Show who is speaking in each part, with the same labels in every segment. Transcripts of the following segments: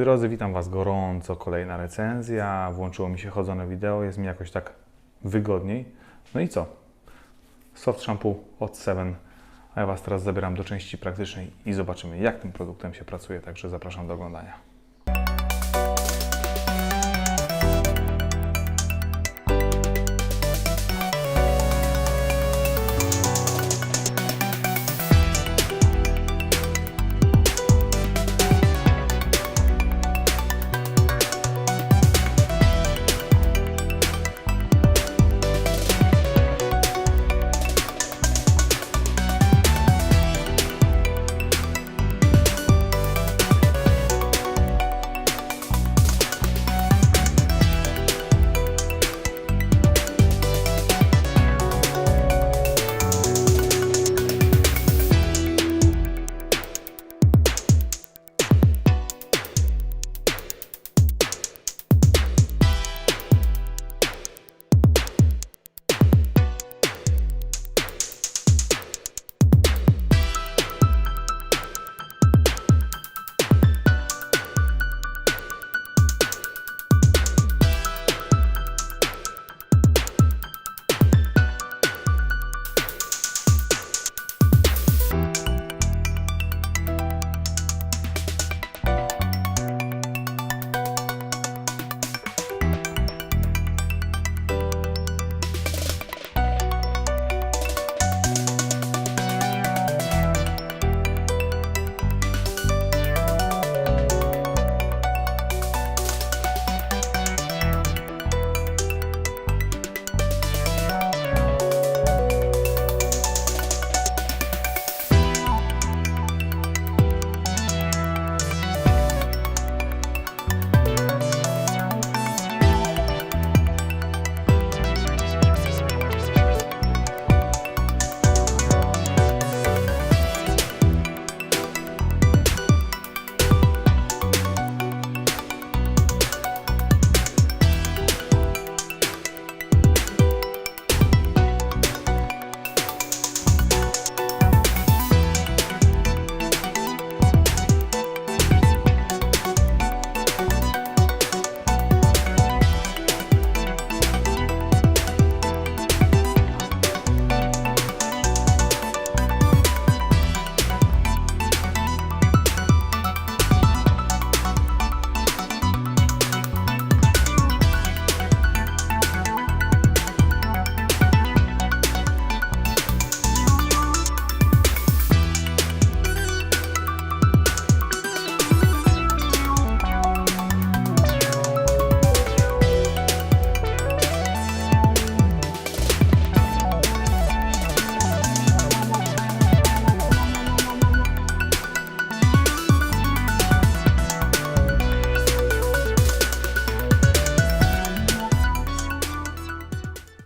Speaker 1: drodzy, witam Was gorąco. Kolejna recenzja. Włączyło mi się chodzone wideo, jest mi jakoś tak wygodniej. No i co? Soft shampoo od Seven. A ja Was teraz zabieram do części praktycznej i zobaczymy, jak tym produktem się pracuje. Także zapraszam do oglądania.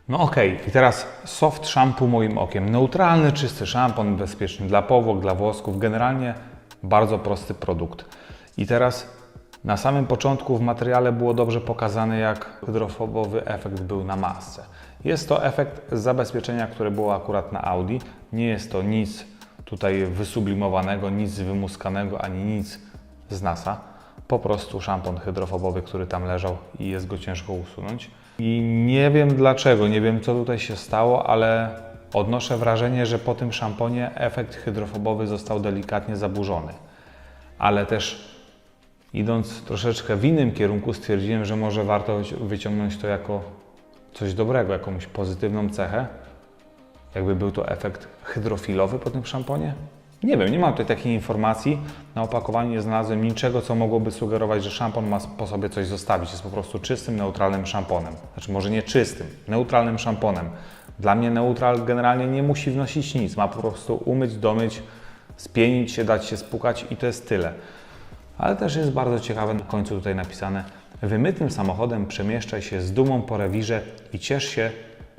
Speaker 1: No okej, i teraz soft shampoo moim okiem. Neutralny, czysty szampon, bezpieczny dla powłok, dla włosków. Generalnie bardzo prosty produkt. I teraz na samym początku w materiale było dobrze pokazane, jak hydrofobowy efekt był na masce. Jest to efekt zabezpieczenia, które było akurat na Audi. Nie jest to nic tutaj wysublimowanego, nic wymuskanego, ani nic z NASA. Po prostu szampon hydrofobowy, który tam leżał i jest go ciężko usunąć. I nie wiem dlaczego, nie wiem co tutaj się stało, ale odnoszę wrażenie, że po tym szamponie efekt hydrofobowy został delikatnie zaburzony. Ale też idąc troszeczkę w innym kierunku stwierdziłem, że może warto wyciągnąć to jako coś dobrego, jakąś pozytywną cechę. Jakby był to efekt hydrofilowy po tym szamponie? Nie wiem, nie mam tutaj takiej informacji. Na opakowaniu nie znalazłem niczego, co mogłoby sugerować, że szampon ma po sobie coś zostawić. Jest po prostu czystym, neutralnym szamponem. Znaczy, może nie czystym, neutralnym szamponem. Dla mnie neutral generalnie nie musi wnosić nic. Ma po prostu umyć, domyć, spienić się, dać się spukać i to jest tyle. Ale też jest bardzo ciekawe na końcu tutaj napisane Wymytym samochodem przemieszczaj się z dumą po rewirze i ciesz się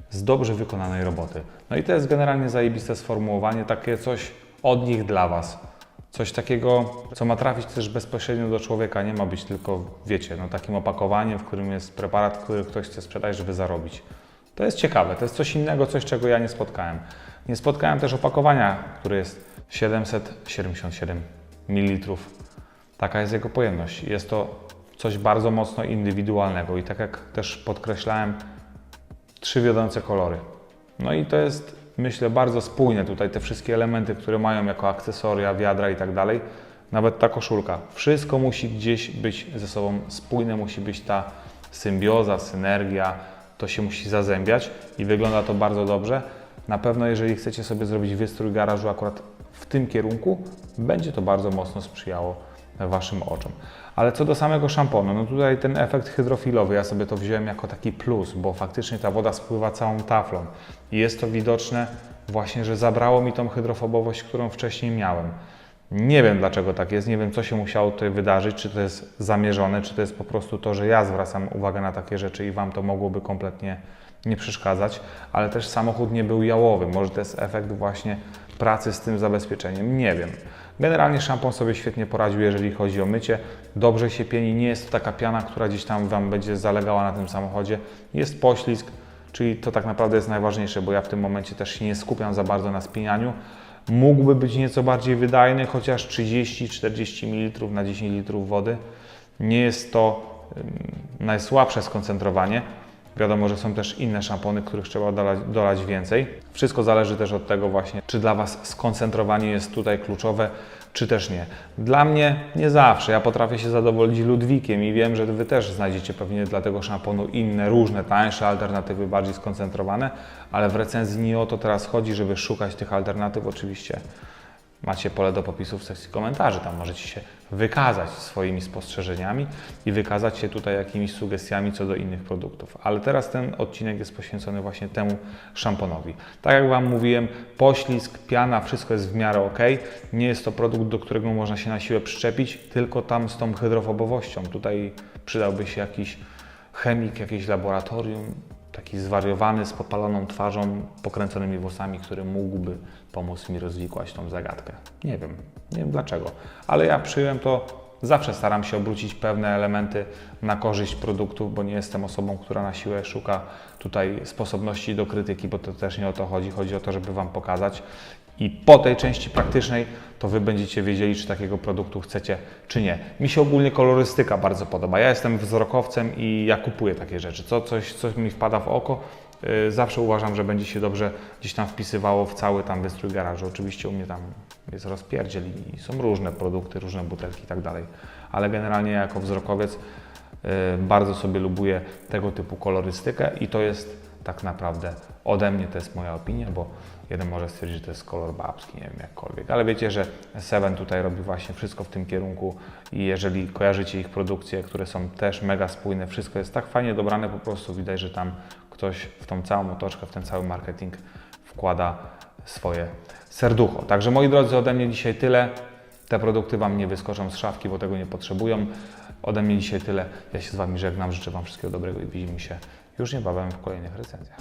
Speaker 1: z dobrze wykonanej roboty. No i to jest generalnie zajebiste sformułowanie, takie coś od nich dla Was. Coś takiego, co ma trafić też bezpośrednio do człowieka, nie ma być tylko, wiecie, no takim opakowaniem, w którym jest preparat, który ktoś chce sprzedać, żeby zarobić. To jest ciekawe, to jest coś innego, coś czego ja nie spotkałem. Nie spotkałem też opakowania, które jest 777 ml. Taka jest jego pojemność. Jest to coś bardzo mocno indywidualnego i tak jak też podkreślałem, trzy wiodące kolory. No i to jest, myślę, bardzo spójne tutaj te wszystkie elementy, które mają jako akcesoria, wiadra i tak dalej. Nawet ta koszulka. Wszystko musi gdzieś być ze sobą spójne, musi być ta symbioza, synergia, to się musi zazębiać i wygląda to bardzo dobrze. Na pewno, jeżeli chcecie sobie zrobić wystrój garażu akurat w tym kierunku, będzie to bardzo mocno sprzyjało Waszym oczom. Ale co do samego szamponu, no tutaj ten efekt hydrofilowy, ja sobie to wziąłem jako taki plus, bo faktycznie ta woda spływa całą taflą i jest to widoczne właśnie, że zabrało mi tą hydrofobowość, którą wcześniej miałem. Nie wiem dlaczego tak jest, nie wiem co się musiało tutaj wydarzyć, czy to jest zamierzone, czy to jest po prostu to, że ja zwracam uwagę na takie rzeczy i Wam to mogłoby kompletnie nie przeszkadzać, ale też samochód nie był jałowy. Może to jest efekt właśnie pracy z tym zabezpieczeniem, nie wiem. Generalnie szampon sobie świetnie poradził, jeżeli chodzi o mycie. Dobrze się pieni, nie jest to taka piana, która gdzieś tam Wam będzie zalegała na tym samochodzie. Jest poślizg, czyli to tak naprawdę jest najważniejsze, bo ja w tym momencie też się nie skupiam za bardzo na spienianiu. Mógłby być nieco bardziej wydajny, chociaż 30-40 ml na 10 litrów wody. Nie jest to najsłabsze skoncentrowanie. Wiadomo, że są też inne szampony, których trzeba dolać, dolać więcej. Wszystko zależy też od tego właśnie, czy dla Was skoncentrowanie jest tutaj kluczowe, czy też nie. Dla mnie nie zawsze. Ja potrafię się zadowolić Ludwikiem i wiem, że Wy też znajdziecie pewnie dla tego szamponu inne, różne, tańsze alternatywy, bardziej skoncentrowane, ale w recenzji nie o to teraz chodzi, żeby szukać tych alternatyw. Oczywiście macie pole do popisu w sekcji komentarzy. Tam możecie się wykazać swoimi spostrzeżeniami i wykazać się tutaj jakimiś sugestiami co do innych produktów. Ale teraz ten odcinek jest poświęcony właśnie temu szamponowi. Tak jak Wam mówiłem, poślizg, piana, wszystko jest w miarę ok. Nie jest to produkt, do którego można się na siłę przyczepić, tylko tam z tą hydrofobowością. Tutaj przydałby się jakiś chemik, jakieś laboratorium, taki zwariowany, z popaloną twarzą, pokręconymi włosami, który mógłby pomóc mi rozwikłać tą zagadkę. Nie wiem, nie wiem dlaczego, ale ja przyjąłem to. Zawsze staram się obrócić pewne elementy na korzyść produktów, bo nie jestem osobą, która na siłę szuka tutaj sposobności do krytyki, bo to też nie o to chodzi. Chodzi o to, żeby Wam pokazać. I po tej części praktycznej to Wy będziecie wiedzieli, czy takiego produktu chcecie, czy nie. Mi się ogólnie kolorystyka bardzo podoba. Ja jestem wzrokowcem i ja kupuję takie rzeczy. Co, coś, coś mi wpada w oko, yy, zawsze uważam, że będzie się dobrze gdzieś tam wpisywało w cały tam wystrój garażu. Oczywiście u mnie tam jest rozpierdziel i są różne produkty, różne butelki i tak dalej. Ale generalnie ja jako wzrokowiec yy, bardzo sobie lubuję tego typu kolorystykę i to jest tak naprawdę ode mnie, to jest moja opinia, bo jeden może stwierdzić, że to jest kolor babski, nie wiem, jakkolwiek. Ale wiecie, że Seven tutaj robi właśnie wszystko w tym kierunku i jeżeli kojarzycie ich produkcje, które są też mega spójne, wszystko jest tak fajnie dobrane, po prostu widać, że tam ktoś w tą całą otoczkę, w ten cały marketing wkłada swoje serducho. Także moi drodzy, ode mnie dzisiaj tyle. Te produkty Wam nie wyskoczą z szafki, bo tego nie potrzebują. Ode mnie dzisiaj tyle. Ja się z Wami żegnam. Życzę Wam wszystkiego dobrego i widzimy się już niebawem w kolejnych recenzjach.